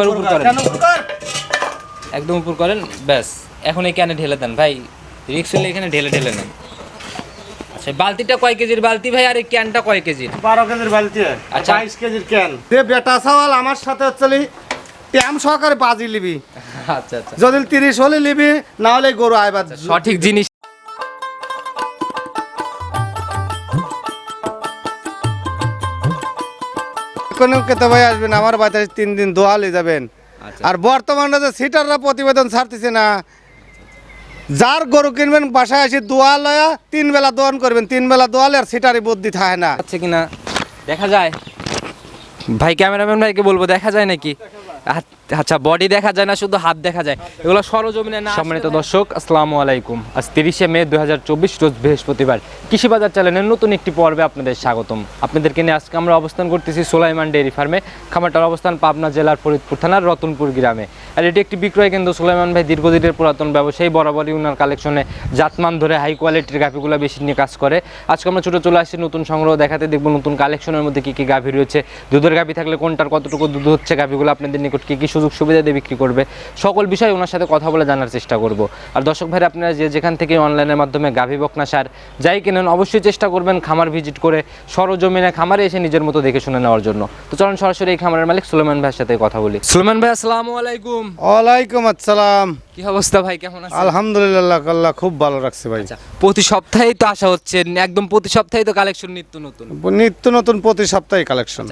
একবার উপর করেন একদম উপর করেন ব্যাস। এখন এই ক্যানে ঢেলে দেন ভাই। রিক্স হলে এখানে ঢেলে ঢেলে নেন। আচ্ছা বালতিটা কয় কেজির বালতি ভাই? আর এই ক্যানটা কয় কেজির? বারো কেজির বালতি। আচ্ছা। বাইশ কেজির ক্যান। যে বেটা সওয়াল আমার সাথে হচ্ছে ট্যাম সহকারে বাজি লিবি। আচ্ছা আচ্ছা। যদি তিরিশ হলে লিবি না হলে গরু আইবার সঠিক জিনিস কোনো কেতে ভাই আসবেন আমার বাচ্চা তিন দিন দোয়ালে যাবেন। আচ্ছা। আর বর্তমানে যে সিটাররা প্রতিবেদন ছাড়তেছে না যার গরু কিনবেন বাসায় এসে দোয়া লয়া তিন বেলা দোয়ান করবেন তিন বেলা দোয়ালে আর সিটারই বুদ্ধি থাকে না। আছে কিনা? দেখা যায়। ভাই ক্যামেরাম্যান ভাইকে বলব দেখা যায় নাকি? আ- আচ্ছা বডি দেখা যায় না শুধু হাত দেখা যায়। এগুলো সরজমিনে না সম্মানিত দর্শক আসসালামু আলাইকুম। আজ তিরিশে মে দু হাজার চব্বিশ রোজ বৃহস্পতিবার। কৃষি বাজার চ্যানেলের নতুন একটি পর্বে আপনাদের স্বাগতম। আপনাদেরকে নিয়ে আজকে আমরা অবস্থান করতেছি সোলাইমান ডেয়ারি ফার্মে খামারটার অবস্থান পাবনা জেলার ফরিদপুর থানার রতনপুর গ্রামে। আর এটি একটি বিক্রয় কেন্দ্র। সোলাইমান ভাই দীর্ঘদিনের পুরাতন ব্যবসায়ী বরাবরই উনার কালেকশনে জাতমান ধরে হাই কোয়ালিটির গাভিগুলো বেশি নিয়ে কাজ করে। আজকে আমরা ছোটো চলে আসছি নতুন সংগ্রহ দেখাতে দেখব নতুন কালেকশনের মধ্যে কী কী গাভি রয়েছে। দুধের গাভি থাকলে কোনটার কতটুকু দুধ হচ্ছে গাভিগুলো আপনাদের নিকট কী কী সুযোগ সুবিধা দিয়ে বিক্রি করবে। সকল বিষয় ওনার সাথে কথা বলে জানার চেষ্টা করব। আর দর্শক ভাই আপনারা যে যেখান থেকে অনলাইনের মাধ্যমে গাভি বকনা সার যাই কেনেন অবশ্যই চেষ্টা করবেন খামার ভিজিট করে সরজমিনে খামারে এসে নিজের মতো দেখে শুনে নেওয়ার জন্য। তো চলুন সরাসরি এই খামারের মালিক সুলেমান ভাইয়ের সাথে কথা বলি। সুলেমান ভাই আসসালামু আলাইকুম। ওয়ালাইকুম আসসালাম। কি অবস্থা ভাই কেমন আছেন? আলহামদুলিল্লাহ আল্লাহ খুব ভালো রাখছে ভাই। আচ্ছা প্রতি সপ্তাহেই তো আসা হচ্ছে একদম প্রতি সপ্তাহেই তো কালেকশন নিত্য নতুন। নিত্য নতুন প্রতি সপ্তাহে কালেকশন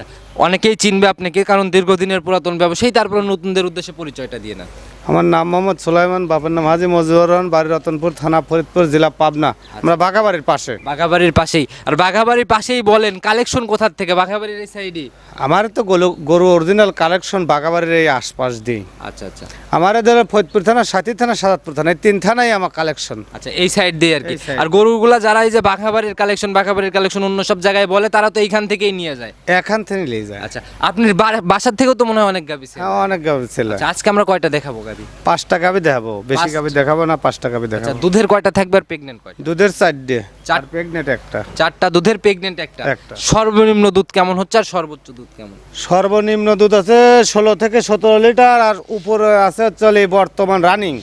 অনেকেই চিনবে আপনাকে কারণ দীর্ঘদিনের পুরাতন ব্যবসায়ী তারপরে নতুনদের উদ্দেশ্যে পরিচয়টা দিয়ে না আমার নাম মোহাম্মদ সুলাইমান বাবার নাম হাজি মজিবুর রহমান বাড়ি রতনপুর থানা ফরিদপুর জেলা পাবনা। আমরা বাঘাবাড়ির পাশে। বাঘাবাড়ির পাশেই। আর বাঘাবাড়ির পাশেই বলেন কালেকশন কোথার থেকে? বাঘাবাড়ির এই সাইডে আমার তো গরু গরু অরিজিনাল কালেকশন বাঘাবাড়ির এই আশপাশ দিই আচ্ছা আচ্ছা। আমার ধরো ফরিদপুর থানা সাথী থানা সাদাতপুর থানা এই তিন থানাই আমার কালেকশন। আচ্ছা এই সাইড দিয়ে আর কি। আর গরুগুলা যারা এই যে বাঘাবাড়ির কালেকশন বাঘাবাড়ির কালেকশন অন্য সব জায়গায় বলে তারা তো এইখান থেকেই নিয়ে যায়। এখান থেকে নিয়ে যায়। আচ্ছা আপনি বাসার থেকেও তো মনে হয় অনেক গাবি ছিল। হ্যাঁ, অনেক গাভি ছিল। আচ্ছা আজকে আমরা কয়টা দেখাবো গাবি পাঁচটা দেখাবো। বেশি দেখাবো না পাঁচটা আচ্ছা দেখাবো। দুধের কয়টা থাকবে আর প্রেগনেন্ট কয়টা? দুধের চারটে। চার- চার প্রেগনেন্ট একটা। চারটা দুধের প্রেগনেন্ট একটা। একটা। সর্বনিম্ন দুধ কেমন হচ্ছে আর সর্বোচ্চ দুধ কেমন? সর্বনিম্ন দুধ আছে ষোলো থেকে সতেরো লিটার আর উপরে আছে চলে বর্তমান রানিং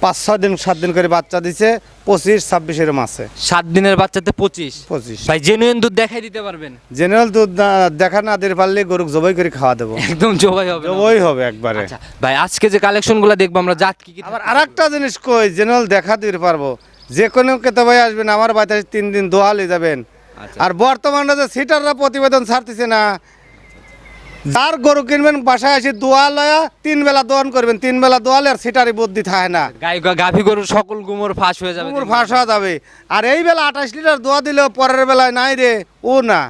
পাঁচ ছয় দিন সাত দিন করে বাচ্চা দিছে পঁচিশ ছাব্বিশ ছাব্বিশের মাসে। সাত দিনের বাচ্চাতে পঁচিশ? পঁচিশ। ভাই জেনুইন দুধ দেখাই দিতে পারবেন? জেনারেল দুধ না- দেখা না দিতে পারলে গরু জবাই করে খাওয়া দেবো। একদম জবাই হবে না। জবাই হবে একবারে। আচ্ছা ভাই আজকে যে কালেকশনগুলো দেখব আমরা জাত কি কি আবার আর একটা জিনিস কই জেনারেল দেখা দিতে পারব। যে কোনো কেতে ভাই আসবেন আমার বাচ্চা তিন দিন দোয়ালে যাবেন। আচ্ছা। আর বর্তমানে যে সিটাররা প্রতিবেদন ছাড়তেছে না যার গরু কিনবেন বাসায় এসে দোয়া লয়া তিন বেলা দোয়ান করবেন তিন বেলা দোয়ালে আর সেটারই বুদ্ধি থাকে না। গাই গাভী গরুর সকল গুমর ফাঁস হয়ে যাবে কুকুর ফাঁস হয়ে যাবে। আর এই বেলা আঠাশ লিটার দোয়া দিলেও পরের বেলায় নাই রে ও না।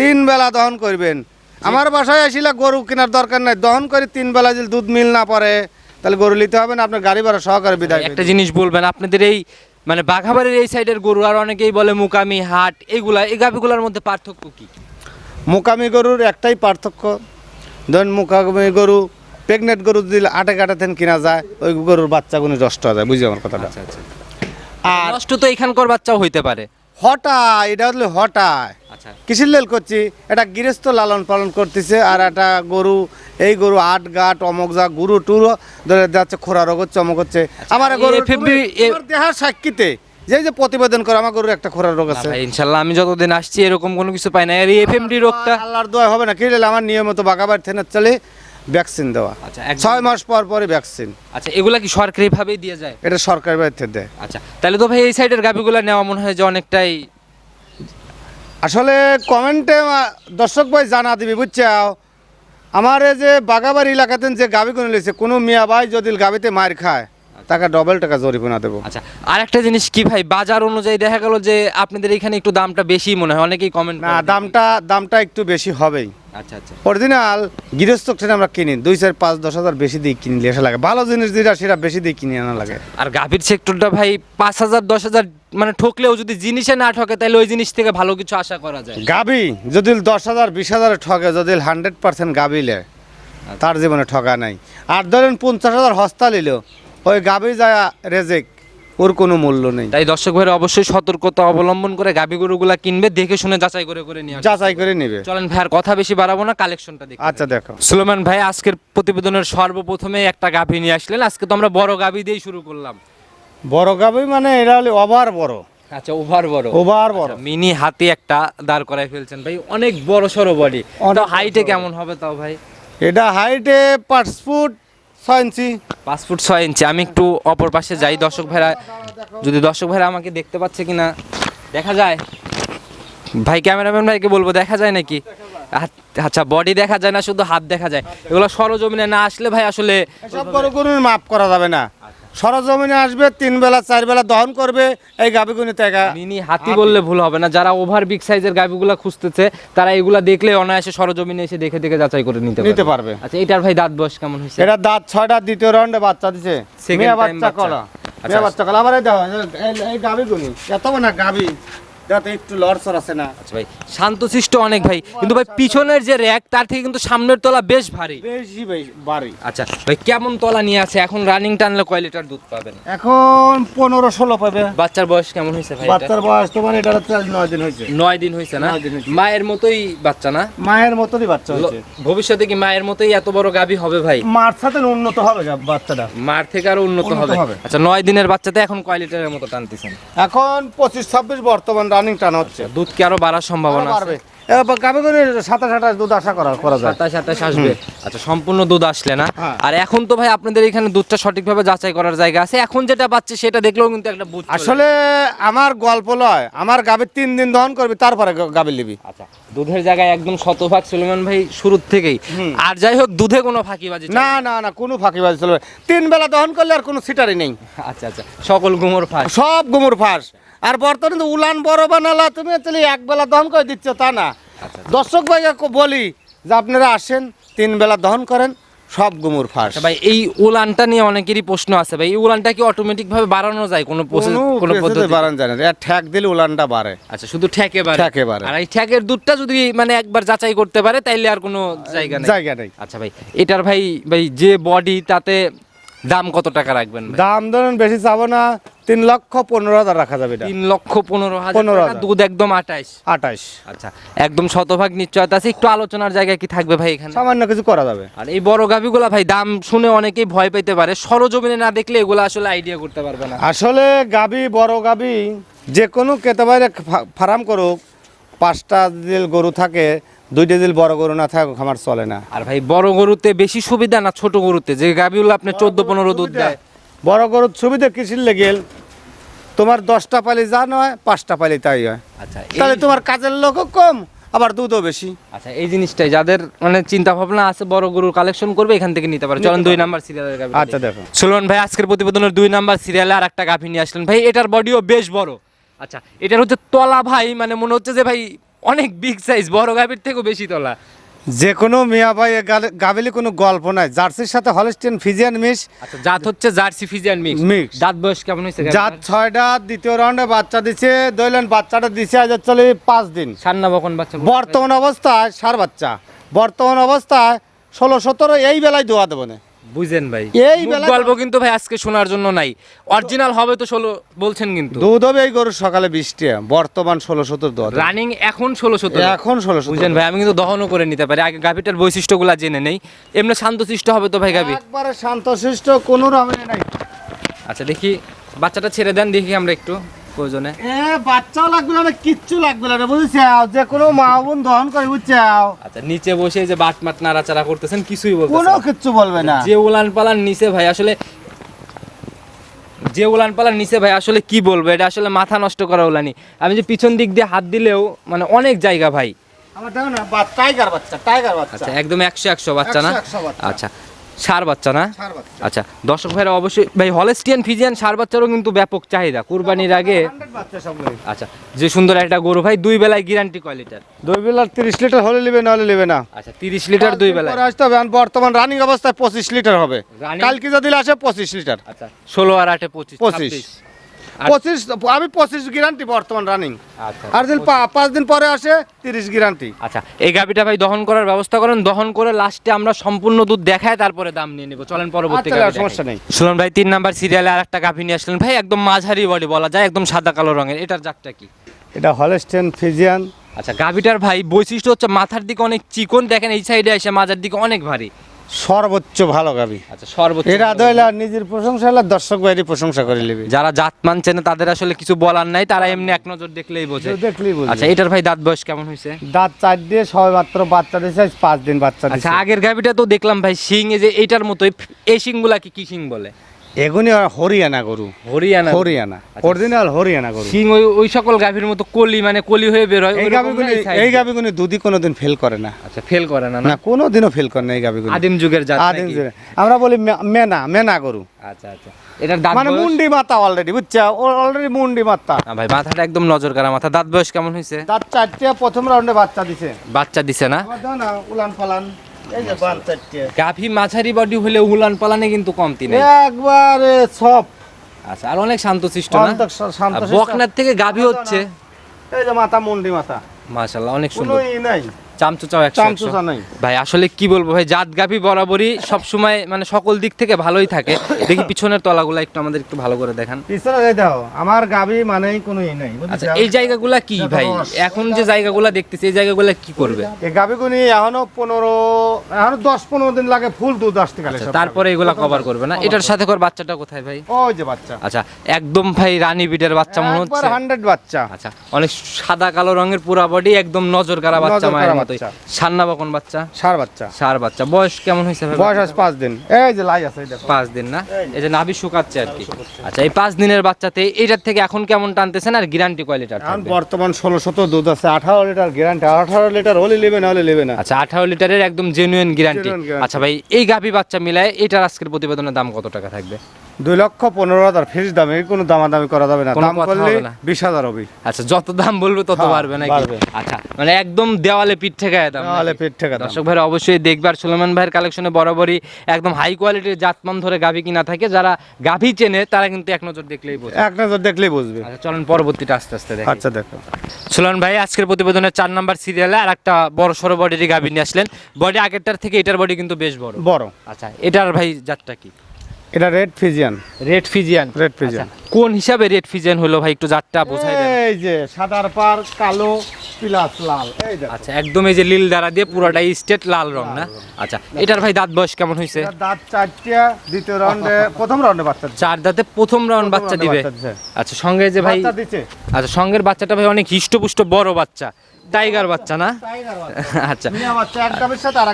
তিন বেলা দহন করবেন। আমার বাসায় আসিলে গরু কেনার দরকার নাই দহন করে তিন বেলা যদি দুধ মিল না পড়ে তাহলে গরু নিতে হবে না আপনার গাড়ি ভাড়া সহকারে বিদায় একটা জিনিস বলবেন আপনাদের এই মানে বাঘাবাড়ির এই সাইডের গরু আর অনেকেই বলে মুকামি হাট এগুলা এই গাভীগুলোর মধ্যে পার্থক্য কি? মুকামি গরুর একটাই পার্থক্য ধরেন মুকামি গরু প্রেগনেন্ট গরু দিলে আটে কাটাতেন কিনা যায় ওই গরুর বাচ্চাগুলো নষ্ট হয়ে যায় বুঝি আমার কথাটা? আচ্ছা আচ্ছা। আর নষ্ট তো এখানকার বাচ্চাও হইতে পারে। হঠাৎ এটা হলে হঠাৎ আচ্ছা। কিসের লেল করছি? এটা গৃহস্থ লালন পালন করতেছে আর একটা গরু এই গরু আট গাট অমক যা গুরু টুরো ধরে যাচ্ছে খোরা রোগ হচ্ছে অমক হচ্ছে। আমার গরু দেহার সাক্ষীতে যে যে প্রতিবেদন করে আমার গরুর একটা খোরার রোগ আছে। ইনশাল্লাহ আমি যতদিন আসছি এরকম কোনো কিছু পাই না। আর এই এফএমডি রোগটা আল্লাহর দোয়া হবে না কি আমার নিয়মিত বাগাবার থেনে চলে ভ্যাকসিন দেওয়া। আচ্ছা ছয় মাস পর পরে ভ্যাকসিন আচ্ছা এগুলা কি সরকারি ভাবেই দিয়ে যায়? এটা সরকারি থেকে দেয়। আচ্ছা তাহলে তো ভাই এই সাইডের গাভীগুলো নেওয়া মনে হয় যে অনেকটাই আসলে কমেন্টে দর্শক ভাই জানা দিবি বুঝছাও? আমার এই যে বাগাবাড়ি এলাকাতে যে কোনো লিছে কোনো মিয়া ভাই যদি গাবিতে মার খায় তাকে ডবল টাকা জরিমানা দেবো। আচ্ছা আর একটা জিনিস কি ভাই বাজার অনুযায়ী দেখা গেল যে আপনাদের এখানে একটু দামটা বেশি মনে হয় অনেকেই কমেন্ট না দামটা দামটা একটু বেশি হবেই। আচ্ছা আচ্ছা। অরিজিনাল গৃহস্থ ট্রেন আমরা কিনি দুই চার পাঁচ দশ হাজার বেশি দিয়ে কিনলে এসে লাগে। ভালো জিনিস যেটা সেটা বেশি দিয়ে কিনে আনা লাগে। আর গাভীর সেক্টরটা ভাই পাঁচ হাজার দশ হাজার মানে ঠকলেও যদি জিনিসে না ঠকে তাহলে ওই জিনিস থেকে ভালো কিছু আশা করা যায়। গাবি যদি দশ হাজার বিশ হাজার ঠকে যদি হান্ড্রেড পার্সেন্ট গাবিলে তার জীবনে ঠকা নাই। আর ধরেন পঞ্চাশ হাজার হস্তা নিল ওই গাবি যায় রেজেক ওর কোনো মূল্য নেই। তাই দর্শক ভাইরা অবশ্যই সতর্কতা অবলম্বন করে গাভী গরুগুলা কিনবে দেখে শুনে যাচাই করে করে নিয়ে যাচাই করে নেবে। চলেন ভাই আর কথা বেশি বাড়াবো না কালেকশনটা দেখি আচ্ছা দেখো। সুলেমান ভাই আজকের প্রতিবেদনের সর্বপ্রথমে একটা গাভী নিয়ে আসলেন। আজকে তো আমরা বড় গাভী দিয়েই শুরু করলাম। বড় গাবি মানে এরা হলে ওভার বড়। আচ্ছা ওভার বড়। ওভার বড়। মিনি হাতি একটা দাঁড় করায় ফেলছেন ভাই। অনেক বড় অনেক বড় হাইটে কেমন হবে তাও ভাই? এটা হাইটে পাঁচ ফুট ছয় ইঞ্চি। পাঁচ ফুট ছয় ইঞ্চি। আমি একটু অপর পাশে যাই দর্শক ভাইরা। যদি দর্শক ভাইরা আমাকে দেখতে পাচ্ছে কিনা দেখা যায়? ভাই ক্যামেরাম্যান ভাইকে বলব দেখা যায় নাকি? আচ্ছা বডি দেখা যায় না শুধু হাত দেখা যায়। এগুলো সরজমিনে না আসলে ভাই আসলে সব গরু গরুর মাপ করা যাবে না। সরজমিনে আসবে তিন বেলা চার বেলা দহন করবে এই গাবি গুনি টাকা মিনি হাতি বললে ভুল হবে না। যারা ওভার বিগ সাইজের গাভিগুলো খুঁজতেছে তারা এগুলা দেখলে অনায়াসে সরজমিনে এসে দেখে দেখে যাচাই করে নিতে নিতে পারবে। আচ্ছা এটার ভাই দাঁত বয়স কেমন হয়েছে? এটা দাঁত ছয়টা দ্বিতীয় রাউন্ডে বাচ্চা দিছে। মেয়ে বাচ্চা। কলা। আচ্ছা। মেয়ে বাচ্চা কলা। আবার এই দেখো এই- এই এত না গাবি যাতে একটু লড়সর আছে না। আচ্ছা ভাই শান্তশিষ্ট অনেক ভাই। কিন্তু ভাই পিছনের যে র্যাক তার থেকে কিন্তু সামনের তলা বেশ ভারী। বেশি বাড়ি আচ্ছা ভাই কেমন তলা নিয়ে আছে? এখন রানিং টানলে কয় লিটার দুধ পাবেন? এখন পনেরো ষোলো পাবে। বাচ্চার বয়স কেমন হয়েছে ভাই বাচ্চার বয়স তোমার এটা নয় দিন হয়েছে। নয় দিন হয়েছে না। মায়ের মতোই বাচ্চা না? মায়ের মতনই বাচ্চা হয়েছে। ভবিষ্যতে কি মায়ের মতোই এত বড় গাভী হবে ভাই? মার সাথে উন্নত হবে বাচ্চাটা। মার থেকে আরও উন্নত হবে। আচ্ছা নয় দিনের বাচ্চাতে এখন কয় লিটারের মতো টানতেছেন? এখন পঁচিশ ছাব্বিশ বর্তমান রানিং টানা হচ্ছে। দুধ কি আরও বাড়ার সম্ভাবনা আছে? গাবে করে সাতাশ আঠাশ দুধ আশা করা করা যায়। সাতাশ আঠাশ আসবে। আচ্ছা সম্পূর্ণ দুধ আসলে না? হ্যাঁ। আর এখন তো ভাই আপনাদের এখানে দুধটা সঠিকভাবে যাচাই করার জায়গা আছে। এখন যেটা পাচ্ছে সেটা দেখলেও কিন্তু একটা বুঝ আসলে আমার গল্প লয় আমার গাবে তিন দিন দহন করবি তারপরে গাবে নিবি। আচ্ছা দুধের জায়গায় একদম শতভাগ সুলেমান ভাই শুরুর থেকেই। আর যাই হোক দুধে কোনো ফাঁকিবাজি না না? না কোনো ফাঁকিবাজি চলবে তিন বেলা দহন করলে আর কোনো সিটারই নেই। আচ্ছা আচ্ছা সকল গুমর ফাঁস। সব গুমুর ফাঁস। আর বর্তমানে তো উলান বড় বানালা তুমি তাহলে এক বেলা দহন করে দিচ্ছ তা না। আচ্ছা দর্শক ভাইকে বলি যে আপনারা আসেন তিন বেলা দহন করেন সব গুমুর ফাঁস। আচ্ছা ভাই এই উলানটা নিয়ে অনেকেরই প্রশ্ন আছে ভাই এই উলানটা কি অটোমেটিক ভাবে বাড়ানো যায়? কোনো কোনো পদ্ধতি? বাড়ান যায় না। ঠ্যাক দিলে উলানটা বাড়ে। আচ্ছা শুধু ঠেকে বাড়ে? ঠেকে বাড়ে। আর এই ঠেকের দুধটা যদি মানে একবার যাচাই করতে পারে তাইলে আর কোনো জায়গা নেই? জায়গা নেই। আচ্ছা ভাই এটার ভাই ভাই যে বডি তাতে দাম কত টাকা রাখবেন দাম ধরুন বেশি চাবো না তিন লক্ষ পনেরো হাজার রাখা যাবে তিন লক্ষ পনেরো হাজার পনেরো হাজার। দুধ একদম আঠাইশ। আঠাশ আচ্ছা একদম শতভাগ নিশ্চয়তা আছে। একটু আলোচনার জায়গায় কি থাকবে ভাই এখানে? সামান্য কিছু করা যাবে। আর এই বড় গাভিগুলা ভাই দাম শুনে অনেকেই ভয় পেতে পারে। সরজমিনে না দেখলে এগুলো আসলে আইডিয়া করতে পারবে না। আসলে গাবি বড় গাবি যে কোনো কেতে বাইরে ফার্ম করুক পাঁচটা দিল গরু থাকে দুইটা দিল বড় গরু না থাকে আমার চলে না। আর ভাই বড় গরুতে বেশি সুবিধা না ছোট গরুতে? যে গাভিগুলো আপনি চোদ্দ পনেরো দুধ দেয়। বড় গরুর সুবিধা কৃষির লেগেল তোমার দশটা পালি যা নয় পাঁচটা পালি তাই হয়। আচ্ছা তাহলে তোমার কাজের লোকও কম আবার দুধও বেশি। আচ্ছা এই জিনিসটাই যাদের মানে চিন্তা ভাবনা আছে বড় গরুর কালেকশন করবে এখান থেকে নিতে পারে। চলেন দুই নাম্বার সিরিয়ালের গাভি আচ্ছা দেখো। সুলমান ভাই আজকের প্রতিবেদনের দুই নাম্বার সিরিয়ালে আর একটা গাভি নিয়ে আসলেন। ভাই এটার বডিও বেশ বড়। আচ্ছা এটার হচ্ছে তলা ভাই মানে মনে হচ্ছে যে ভাই অনেক বিগ সাইজ বড় গাভির থেকেও বেশি তলা। যে কোনো মিয়া ভাই গাবেলি কোনো গল্প নাই। জার্সির সাথে হলিস্টিন ফিজিয়ান মিস আচ্ছা জাত হচ্ছে জার্সি ফিজিয়ান মিক্স Mix। দাঁত বয়স কেমন হয়েছে জাত ছয়টা দ্বিতীয় রাউন্ডে বাচ্চা দিছে দইলেন বাচ্চাটা দিছে আজ চলে পাঁচ দিন। সান্না বকন বাচ্চা। বর্তমান অবস্থায় সার বাচ্চা। বর্তমান অবস্থায় ষোলো সতেরো এই বেলায় দোয়া দেবো না। বুঝেন ভাই। এই গল্প কিন্তু ভাই আজকে শোনার জন্য নাই। অরিজিনাল হবে তো ষোলো বলছেন কিন্তু। দুধ হবে এই গরুর সকালে বৃষ্টি বর্তমান ষোলো সতেরো দোয়া রানিং এখন ষোলো সতেরো এখন ষোলো বুঝলেন ভাই আমি কিন্তু দহনও করে নিতে পারি। আগে গাভিটার বৈশিষ্ট্যগুলো জেনে নেই। এমনি শান্তশিষ্ট হবে তো ভাই গাভি? একবারে শান্তশিষ্ট কোনো রকমের নাই। আচ্ছা দেখি বাচ্চাটা ছেড়ে দেন দেখি আমরা একটু। প্রয়োজনে। বাচ্চাও লাগবে না কিচ্ছু লাগবে না যে কোনো মা বোন দহন করে বুঝছাও আচ্ছা নিচে বসে যে বাট মাট নাড়াচাড়া করতেছেন কিছুই কোনো কিচ্ছু বলবে না। যে উলান পালান নিচে ভাই আসলে যে উলান পালান নিচে ভাই আসলে কি বলব? এটা আসলে মাথা নষ্ট করা উলানি। আমি যে পিছন দিক দিয়ে হাত দিলেও মানে অনেক জায়গা ভাই। আমার দেখো না টাইগার বাচ্চা টাইগার বাচ্চা। আচ্ছা একদম একশো একশো বাচ্চা না? 100 একশো বাচ্চা। আচ্ছা সার বাচ্চা না? আচ্ছা দর্শক ভাইরা অবশ্যই ভাই হলেস্টিয়ান ফিজিয়ান সার বাচ্চারও কিন্তু ব্যাপক চাহিদা কুরবানির আগে। 100 বাচ্চা সবগুলো। আচ্ছা যে সুন্দর একটা গরু ভাই দুই বেলায় গ্যারান্টি কয় লিটার? দুই বেলার তিরিশ লিটার হলে নেবে নাহলে নেবে না। আচ্ছা তিরিশ লিটার দুই বেলায়। আসতে হবে বর্তমান রানিং অবস্থায় পঁচিশ লিটার হবে। কালকে যদি আসে পঁচিশ লিটার। আচ্ছা ষোলো আর আটে পঁচিশ 25 ছাব্বিশ। আর- পঁচিশ আমি পঁচিশ গ্যারান্টি বর্তমান রানিং আচ্ছা আর দিন পা- পাঁচ দিন পরে আসে তিরিশ গ্যারান্টি আচ্ছা এই গাভিটা ভাই দহন করার ব্যবস্থা করেন দহন করে লাস্টে আমরা সম্পূর্ণ দুধ দেখায় তারপরে দাম নিয়ে নেব। চলেন পরবর্তী আচ্ছা। সমস্যা নেই। সুলন ভাই তিন নাম্বার সিরিয়ালে আর একটা গাভি নিয়ে আসলেন। ভাই একদম মাঝারি বডি বলা যায় একদম সাদা কালো রঙের। এটার জাতটা কি? এটা হলস্টেন ফিজিয়ান আচ্ছা গাভিটার ভাই বৈশিষ্ট্য হচ্ছে মাথার দিকে অনেক চিকন দেখেন এই সাইডে এসে মাজার দিকে অনেক ভারী। সর্বোচ্চ ভালো গাবি। আচ্ছা সর্বোচ্চ এরা দইলা নিজের প্রশংসা হলে দর্শক বাইরে প্রশংসা করে নেবে যারা জাত মানছে না তাদের আসলে কিছু বলার নাই তারা এমনি এক নজর দেখলেই বোঝে। দেখলেই বোঝে। আচ্ছা এটার ভাই দাঁত বয়স কেমন হয়েছে? দাঁত চার দিয়ে সবাই মাত্র বাচ্চা দিয়েছে আজ পাঁচ দিন বাচ্চা আচ্ছা আগের গাবিটা তো দেখলাম ভাই শিং এই যে এটার মতোই এই সিংগুলা কি কি শিং বলে? এগুনি হরিয়ানা গরু। হরিয়ানা হরিয়ানা। আচ্ছা। অরিজিনাল হরিয়ানা গরু। শিং ওই ওই সকল গাভীর মতো কলি মানে কলি হয়ে বের হয় এই গাবিগুলি এই এই দুধই কোনোদিন ফেল করে না। আচ্ছা ফেল করে না না? কোনোদিনও ফেল করে না এই গাবিগুলি আদিম যুগের জাত আদিম নাকি? যুগে। আমরা বলি মেনা মেনা গরু। আচ্ছা আচ্ছা। এটার দাঁত মানে মুন্ডি মাথা অলরেডি বুঝছ? অলরেডি মুন্ডি মাথা। না ভাই মাথাটা একদম নজর করা মাথা। দাঁত বয়স কেমন হয়েছে তার চারটে প্রথম রাউন্ডে বাচ্চা দিছে। বাচ্চা দিছে না? না উলান পালান গাভী মাঝারি বডি হলে উলান পালানে কিন্তু কমতি নেই। একবার সব। আচ্ছা আর অনেক শান্তশিষ্ট না? শান্ত আর বকনার থেকে গাভী হচ্ছে? এই যে মাথা মুন্ডি মাথা। মাশাআল্লাহ অনেক সুন্দর। নাই। একশো। চামচুচা নাই। ভাই আসলে কি বলব ভাই জাত গাভী বরাবরই সবসময় মানে সকল দিক থেকে ভালোই থাকে। দেখি পিছনের তলাগুলা একটু আমাদের একটু ভালো করে দেখান। পিছনে যাই দাও আমার গাবি মানেই কোনো ই নাই আচ্ছা এই জায়গাগুলা কি ভাই? এখন যে জায়গাগুলা দেখতেছি এই জায়গাগুলা কি করবে? এই গাবিগুনি এখনও পনেরো এখনও দশ পনেরো দিন লাগে ফুল দুধ আসতে গেলে আচ্ছা, তারপরে এগুলা কভার করবে না? এটার সাথে করে বাচ্চাটা কোথায় ভাই? ওই যে বাচ্চা। আচ্ছা একদম ভাই রানী বিটের বাচ্চা মনে হচ্ছে? হান্ড্রেড বাচ্চা। আচ্ছা অনেক সাদা কালো রঙের পুরা বডি একদম নজর কারা বাচ্চা মায়ের মতোই বাচ্চা। সান্না বকন বাচ্চা? সার বাচ্চা। সার বাচ্চা। বয়স কেমন হয়েছে বয়স আছে পাঁচ দিন। এই যে লাই আছে পাঁচ দিন না? এই যে নাভি শুকাচ্ছে আর কি। আচ্ছা এই পাঁচ দিনের বাচ্চাতে এটার থেকে এখন কেমন টানতেছেন আর গ্যারান্টি এখন বর্তমান ষোলো শত দুধ আছে আঠারো লিটার গ্যারান্টি আঠারো লিটার হলে নেবে না হলে নেবে না। আচ্ছা আঠারো লিটারের একদম জেনুইন গ্যারান্টি আচ্ছা ভাই এই গাভী বাচ্চা মিলায় এটার আজকের প্রতিবেদনের দাম কত টাকা থাকবে? দুই লক্ষ পনেরো হাজার দামে এর কোনো দামাদামি করা যাবে না। দাম করলে বিশ হাজার হবে। আচ্ছা যত দাম বলবে তত হ্যাঁ, বাড়বে নাকি? আচ্ছা মানে একদম দেওয়ালে পিঠ দাম? পেট থেকে দর্শক ভাইরা অবশ্যই দেখবার সুলেমান ভাইয়ের কালেকশনে বরাবরই একদম হাই কোয়ালিটির জাতমান ধরে গাভী কিনা থাকে। যারা গাভী চেনে তারা কিন্তু এক নজর দেখলেই বোঝে। এক নজর দেখলেই বুঝবে। আচ্ছা চলেন পরবর্তীটা আস্তে আস্তে দেখি। আচ্ছা দেখো। সুলন ভাই আজকের প্রতিবেদনের চার নাম্বার সিরিয়ালে আর একটা বড় সড়ো বডির গাভী নিয়ে আসলেন। বডি আগেরটার থেকে এটার বডি কিন্তু বেশ বড়। বড়। আচ্ছা এটার ভাই জাতটা কি? এটা red Friesian red Friesian red Friesian কোন হিসাবে রেড ফিজিয়ান হলো ভাই? একটু জাতটা বোঝাই দেন। এই যে সাদার পার কালো পিলাস লাল। এই দেখো। আচ্ছা একদম এই যে লীল দ্বারা দিয়ে পুরোটাই স্টেট লাল রং না? আচ্ছা এটার ভাই দাঁত বয়স কেমন হইছে? দাঁত চারটা দ্বিতীয় রাউন্ডে প্রথম রাউন্ডে বাচ্চা। চার দাঁতে প্রথম রাউন্ড বাচ্চা দিবে। আচ্ছা সঙ্গে যে ভাই আচ্ছা সঙ্গের বাচ্চাটা ভাই অনেক হিষ্টপুষ্ট বড় বাচ্চা। টাইগার বাচ্চা না? আচ্ছা।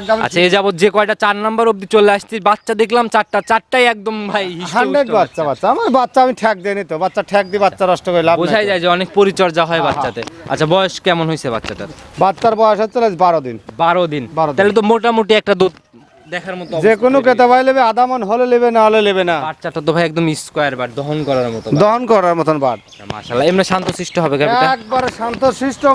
গাবের আচ্ছা যাবত যে কয়টা চার নাম্বার অবধি চলে আসছি বাচ্চা দেখলাম চারটা চারটাই একদম ভাই হান্ড্রেড বাচ্চা। বাচ্চা আমার বাচ্চা আমি ঠ্যাক দেয়নি তো বাচ্চা ঠ্যাক দিয়ে বাচ্চা নষ্ট করে লাভ বোঝাই যায় যে অনেক পরিচর্যা হয় বাচ্চাতে। আচ্ছা বয়স কেমন হয়েছে বাচ্চাটার? বাচ্চার বয়স হচ্ছে বারো দিন। বারো দিন। বারো দিন। তাহলে তো মোটামুটি একটা দুধ দেখার মতো যে কোনো ক্রেতা ভাই নেবে আধা মন হলে নেবে না হলে নেবে না। বাচ্চাটা তো ভাই একদম স্কোয়ার বার দহন করার মতো দহন করার মতন বাদ মাশাআল্লাহ এমনি শান্তশিষ্ট হবে একবারে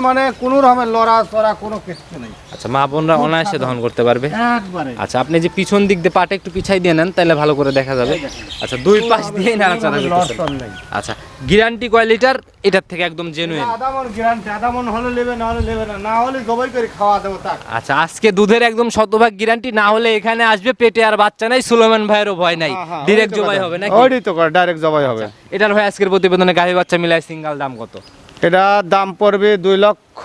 মানে কোন রকমের লড়া চড়া কোনো কিছু নেই। আচ্ছা মা বোনরা অনায়াসে দহন করতে পারবে। একবারে। আচ্ছা আপনি যে পিছন দিক দিয়ে পাটা একটু পিছাই দিয়ে নেন তাহলে ভালো করে দেখা যাবে। আচ্ছা দুই পাশ দিয়ে নাড়াচাড়া আচ্ছা গ্যারান্টি কোয়ালিটার এটার থেকে একদম জেনুইন গ্যারান্টি হলে নেবে না হলে নেবে না। না হলে জবাই করে খাওয়া দেবো তাক আচ্ছা আজকে দুধের একদম শতভাগ গ্যারান্টি না হলে এখানে আসবে পেটে আর বাচ্চা নাই সুলেমান ভাইয়েরও ভয় নাই। ডাইরেক্ট ডিরেক্ট জবাই হবে নাকি? আচ্ছা। ওইটাই তো করে ডাইরেক্ট জবাই হবে। এটার ভাই আজকের প্রতিবেদনে গাভী বাচ্চা মিলায় সিঙ্গেল দাম কত? এটা দাম পড়বে দুই লক্ষ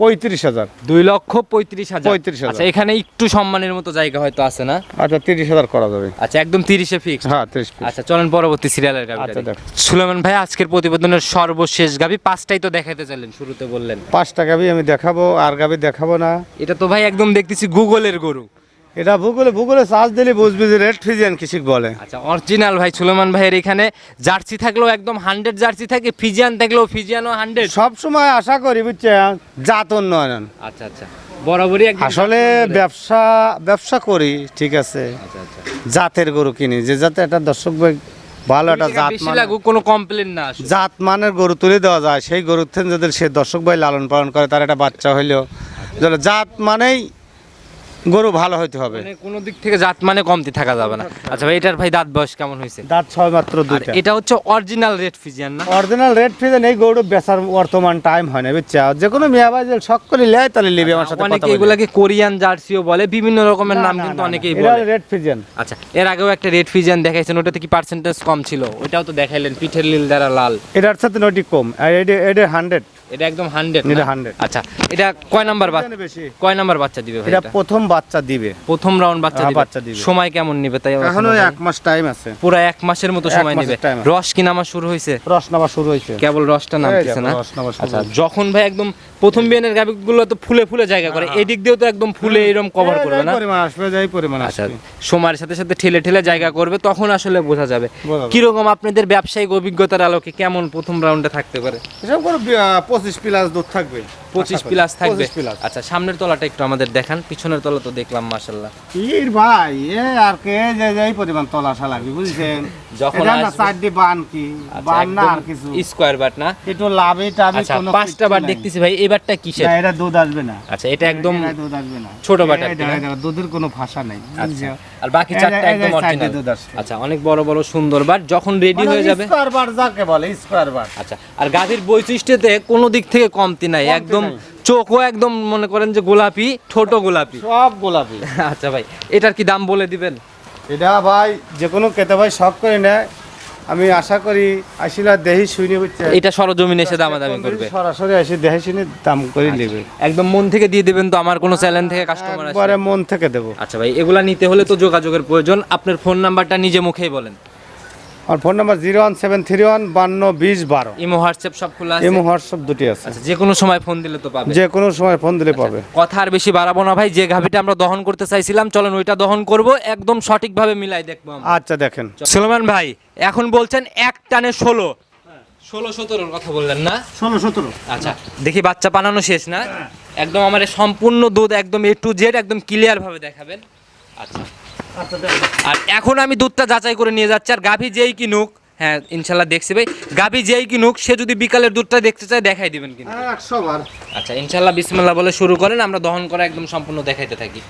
পঁয়ত্রিশ হাজার। দুই লক্ষ পঁয়ত্রিশ হাজার। পঁয়ত্রিশ হাজার। এখানে একটু সম্মানের মতো জায়গা হয়তো আছে না? আচ্ছা তিরিশ হাজার করা যাবে। আচ্ছা একদম তিরিশে ফিক্স হ্যাঁ তিরিশ আচ্ছা চলেন পরবর্তী সিরিয়ালের গাভি আচ্ছা। সুলেমান ভাই আজকের প্রতিবেদনের সর্বশেষ গাভি পাঁচটাই তো দেখাতে চাইলেন শুরুতে বললেন। পাঁচটা গাবি আমি দেখাবো আর গাবি দেখাবো না। এটা তো ভাই একদম দেখতেছি গুগলের গরু। এটা ভূগোলে ভূগোলে চার্জ দিলে বুঝবি যে রেড ফিজিয়ান কৃষিক বলে। আচ্ছা অরিজিনাল ভাই সুলেমান ভাইয়ের এখানে জার্সি থাকলেও একদম হান্ড্রেড জার্সি থাকে ফিজিয়ান থাকলেও ফিজিয়ানও হান্ড্রেড। সব সময় আশা করি বুঝছে? জাত উন্নয়ন। আচ্ছা আচ্ছা। বরাবরই একদম আসলে ব্যবসা ব্যবসা করি ঠিক আছে? আচ্ছা আচ্ছা। জাতের গরু কিনি যে যাতে একটা দর্শক ভাই ভালো একটা জাত বেশি মানে লাগুক কোনো কমপ্লেন না। জাত মানের গরু তুলে দেওয়া যায় সেই গরুর থেকে যদি সে দর্শক ভাই লালন পালন করে তার একটা বাচ্চা হইলেও যেন জাত মানেই গরু ভালো হইতে হবে। মানে কোনো দিক থেকে জাত মানে কমতি থাকা যাবে না। আচ্ছা ভাই এটার ভাই দাঁত বয়স কেমন হয়েছে দাঁত ছয় মাত্র দুইটা। এটা হচ্ছে অরিজিনাল রেড ফিজিয়ান না? অরিজিনাল রেড ফিজেন এই গরু বেচার বর্তমান টাইম হয় না বুঝছ? যে কোনো মেয়া ভাই যদি শখ করে লেয় তাহলে লিবে আমার সাথে কথা। এগুলাকে কোরিয়ান জার্সিও বলে বিভিন্ন রকমের নাম কিন্তু অনেকেই এটা বলে। রেড ফিজিয়ান আচ্ছা এর আগেও একটা রেড ফিজিয়ান দেখাইছেন ওটাতে কি পার্সেন্টেজ কম ছিল? ওটাও তো দেখাইলেন পিঠের লীল দ্বারা লাল। এটার সাথে নটি কম আর এটা এটা হান্ড্রেড এটা একদম হান্ড্রেড এটা 100 আচ্ছা এটা কয় নাম্বার বাচ্চা? বেশি। কয় নাম্বার বাচ্চা দিবে ভাই এটা? প্রথম বাচ্চা দিবে। প্রথম রাউন্ড বাচ্চা হ্যাঁ, দিবে। বাচ্চা দিবে। সময় কেমন নিবে তাই এখনও এক মাস টাইম আছে। পুরো এক মাসের মতো সময় নিবে। রস কি নামা শুরু হয়েছে? রস নামা শুরু হয়েছে। কেবল রসটা নামতেছে না? আচ্ছা যখন ভাই একদম প্রথম বিয়ানের গাবিগুলো তো ফুলে ফুলে জায়গা করে এদিক দিয়েও তো একদম ফুলে এরকম কভার করবে না? পরিমাণ আসবে যাই পরিমাণ আচ্ছা সময়ের সাথে সাথে ঠেলে ঠেলে জায়গা করবে তখন আসলে বোঝা যাবে। কীরকম আপনাদের ব্যবসায়িক অভিজ্ঞতার আলোকে কেমন প্রথম রাউন্ডে থাকতে পারে? এসব করে পঁচিশ প্লাস দুধ থাকবে। পঁচিশ। প্লাস থাকবে। আচ্ছা সামনের তলাটা একটু আমাদের দেখান পিছনের তলা তো দেখলাম মাশাল্লাহ ইর ভাই এ আর কে যে যেই পরিমাণ তলাশা লাগবে বুঝছেন? যখন না চারটি বান কি? বান না আর কিছু। স্কোয়ার বাট না? একটু লাভে টাভে আচ্ছা কোনো পাঁচটা বার দেখতেছি ভাই এবারটা কিসের? না এটা দুধ আসবে না। আচ্ছা এটা একদম দুধ আসবে না। ছোট বাট দুধের কোনো ভাষা নাই আচ্ছা আর বাকি চারটা একদম অরিজিনাল দুধ আসছে। আচ্ছা অনেক বড় বড় সুন্দর বাট যখন রেডি হয়ে যাবে। স্কোয়ার বার যাকে বলে স্কোয়ার বার আচ্ছা আর গাভীর বৈশিষ্ট্যতে কোনো দিক থেকে কমতি নাই একদম। চোখও একদম মনে করেন যে গোলাপি ছোট গোলাপি। সব গোলাপি। আচ্ছা ভাই এটার কি দাম বলে দিবেন? এটা ভাই যে কোনো কেতে ভাই শখ করে নেয় আমি আশা করি আসিলা দেহি শুনে এটা সরজমিনে এসে দামাদামি করবে। সরাসরি এসে দেহি শুনে দাম করে নেবে। একদম মন থেকে দিয়ে দেবেন তো আমার কোনো চ্যালেঞ্জ থেকে কাস্টমার আসে। মন থেকে দেবো। আচ্ছা ভাই এগুলা নিতে হলে তো যোগাযোগের প্রয়োজন। আপনার ফোন নাম্বারটা নিজে মুখেই বলেন। আমার phone number zero one seven three one বান্ন বিশ বারো। ইমো হোয়াটসঅ্যাপ সব খোলা আছে? এমন হোয়াটসঅ্যাপ দুটি আছে। আচ্ছা যে কোনো সময় ফোন দিলে তো পাবে। যে কোনো সময় ফোন দিলে পাবে। কথা আর বেশি বাড়াবো না ভাই যে গাভিটা আমরা দহন করতে চাইছিলাম চলেন ওইটা দহন করব একদম সঠিকভাবে মিলাই দেখব আচ্ছা দেখেন। সুলেমান ভাই এখন বলছেন এক টানে ষোলো। ষোলো সতেরোর কথা বললেন না? ষোলো সতেরো। আচ্ছা দেখি বাচ্চা বানানো শেষ না? একদম আমার সম্পূর্ণ দুধ একদম এ টু জেড একদম ক্লিয়ার ভাবে দেখাবেন। আচ্ছা আচ্ছা। আর এখন আমি দুধটা যাচাই করে নিয়ে যাচ্ছি আর গাভী যেই কিনুক হ্যাঁ ইনশাল্লাহ দেখছি ভাই গাভী যেই কিনুক সে যদি বিকালের দুধটা দেখতে চায় দেখাই দিবেন কিন্তু। আচ্ছা ইনশাল্লাহ বিসমিল্লাহ বলে শুরু করেন আমরা দহন করা একদম সম্পূর্ণ দেখাইতে থাকি।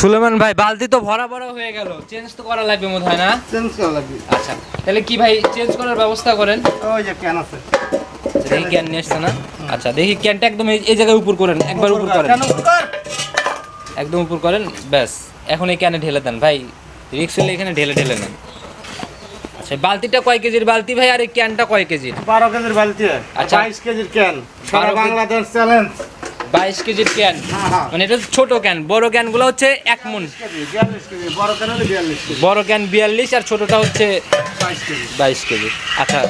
সুলেমান ভাই বালতি তো ভরা ভরা হয়ে গেল। চেঞ্জ তো করা লাগবে মনে হয় না? চেঞ্জ করা লাগবে। আচ্ছা তাহলে কি ভাই চেঞ্জ করার ব্যবস্থা করেন? ওই যে ক্যান আছে। আচ্ছা, দেখি ক্যান নিয়ে এসছে না? আচ্ছা দেখি ক্যানটা একদম এই- এই জায়গায় উপর করেন একবার উপর করেন? একদম উপর করেন ব্যাস। এখন এই ক্যানে ঢেলে দেন। ভাই রিক্স হলে এখানে ঢেলে ঢেলে নেন। আচ্ছা বালতিটা কয় কেজির বালতি ভাই আর এই ক্যানটা কয় কেজির? বারো কেজির বালতি আচ্ছা। বাইশ কেজির ক্যান সারা বাংলাদেশ চ্যালেঞ্জ বাইশ কেজির ক্যান। হ্যাঁ। মানে এটা ছোট ক্যান বড় ক্যানগুলো হচ্ছে এক মন। বড় ক্যান বিয়াল্লিশ আর ছোটটা হচ্ছে বাইশ কেজি। আচ্ছা।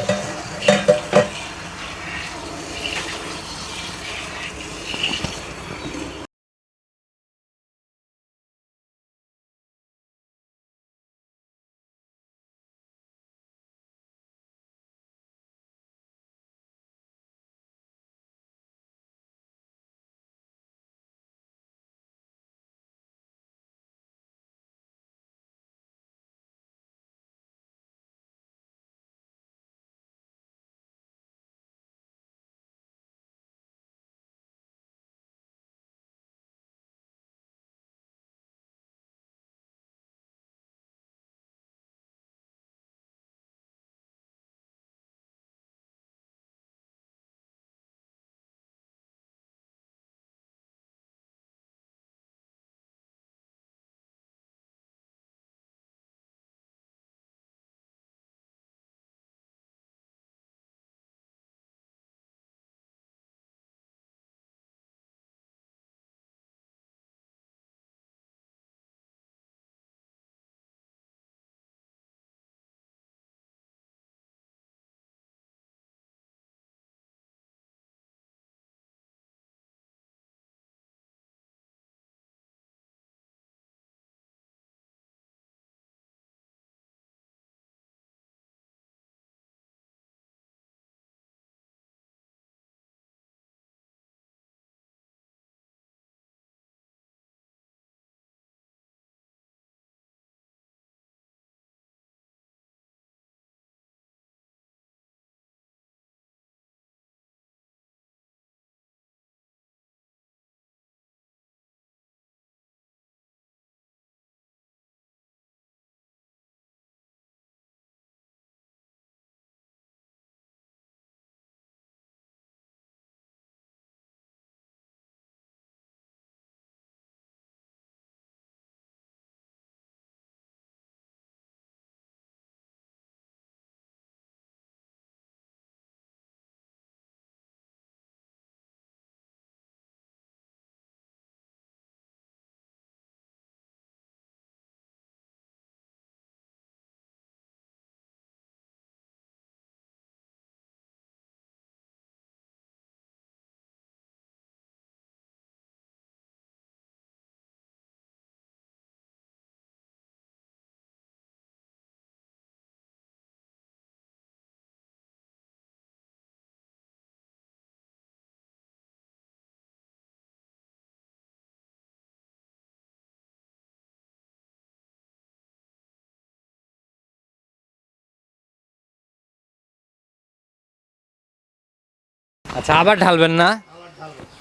আচ্ছা আবার ঢালবেন না?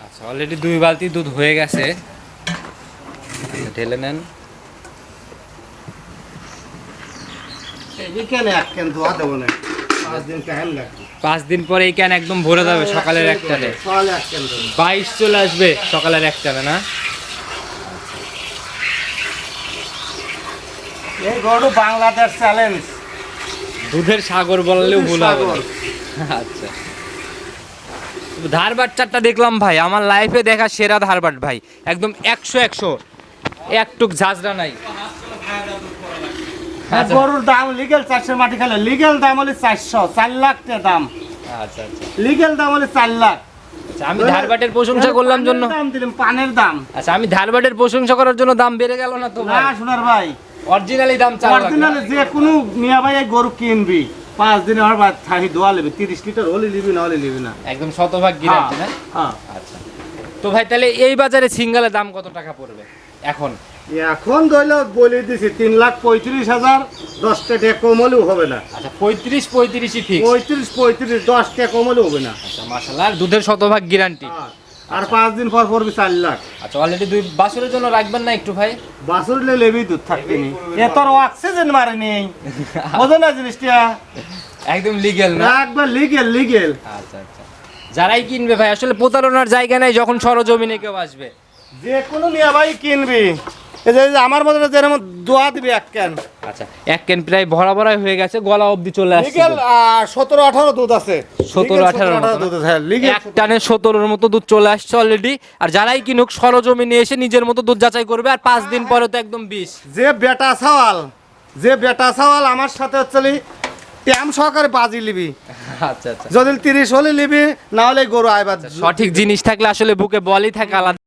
আচ্ছা অলরেডি দুই বালতি দুধ হয়ে গেছে। ঢেলে নেন। পাঁচ দিন পরে এই ক্যান একদম ভরে যাবে সকালের একটানে বাইশ চলে আসবে সকালের একটানে না? এই গরু বাংলাদেশ চ্যালেঞ্জ দুধের সাগর বললেও ভুল হবে। আচ্ছা। ধারবাট চারটা দেখলাম ভাই আমার লাইফে দেখা সেরা ধারবাট ভাই একদম একশো একশো। একটুক ঝাঁঝরা নাই। আচ্ছা। গরুর দাম লিগেল চারশো মাটি খেলে লিগেল দাম হলে চারশো চার লাখ দাম। আচ্ছা আচ্ছা। লিগেল দাম হলে চার লাখ। আচ্ছা আমি ধারবাটের প্রশংসা করলাম জন্য। দাম দিলাম পানের দাম। আচ্ছা আমি ধারবাটের প্রশংসা করার জন্য দাম বেড়ে গেল না তো না শোনার ভাই। অরিজিনালি দাম চার অরিজিনালি যে কোনো মিয়া ভাই গরু কিনবি। পাঁচ দিনে আমার থাকি দোয়া নেবি তিরিশ লিটার হলে নিবি না হলে নিবি না। একদম শতভাগ গ্যারান্টি না? হ্যাঁ। আচ্ছা। তো ভাই তাহলে এই বাজারে সিঙ্গেলের দাম কত টাকা পড়বে? এখন? এখন ধরলে বলে দিছি তিন লাখ পঁয়ত্রিশ হাজার দশটা টাকা কম হলেও হবে না। আচ্ছা পঁয়ত্রিশ পঁয়ত্রিশই ফিক্স পঁয়ত্রিশ পঁয়ত্রিশ দশ টাকা কম হলেও হবে না। আচ্ছা মাসাল্লাহ আর দুধের শতভাগ গ্যারান্টি। আর পাঁচ দিন পর পড়বি চার লাখ। আচ্ছা অলরেডি দুই বাছুরের জন্য রাখবেন না একটু ভাই? বাসুরলে লেবি দুধ থাকবে নি। এ তোর অক্সিজেন মারেনি বোঝো না জিনিসটা। একদম লিগেল না? একবার লিগেল লিগেল আচ্ছা আচ্ছা। যারাই কিনবে ভাই আসলে প্রতারণার জায়গা নাই যখন সরজমিনে কেউ আসবে। যে কোনো নিয়া ভাই কিনবি। এই যে আমার মতো যেরকম দোয়া দিবি এক ক্যান। আচ্ছা এক কেন প্রায় ভরা ভরাই হয়ে গেছে গলা অবধি চলে আসছে লিগেল সতেরো আঠারো দুধ আছে। 17, 18 দুধ আছে হ্যাঁ লিগেল এক টানে সতেরোর মতো দুধ চলে আসছে অলরেডি আর যারাই কিনুক সরজমিনে এসে নিজের মতো দুধ যাচাই করবে আর পাঁচ দিন পরে তো একদম বিষ। যে বেটা সওয়াল যে বেটা সওয়াল আমার সাথে হচ্ছে ট্যাম সহকারে বাজি লিবি। আচ্ছা আচ্ছা। যদি তিরিশ হলে লিবি না হলে গরু আইবার। সঠিক জিনিস থাকলে আসলে বুকে বলই থাকে আলাদা।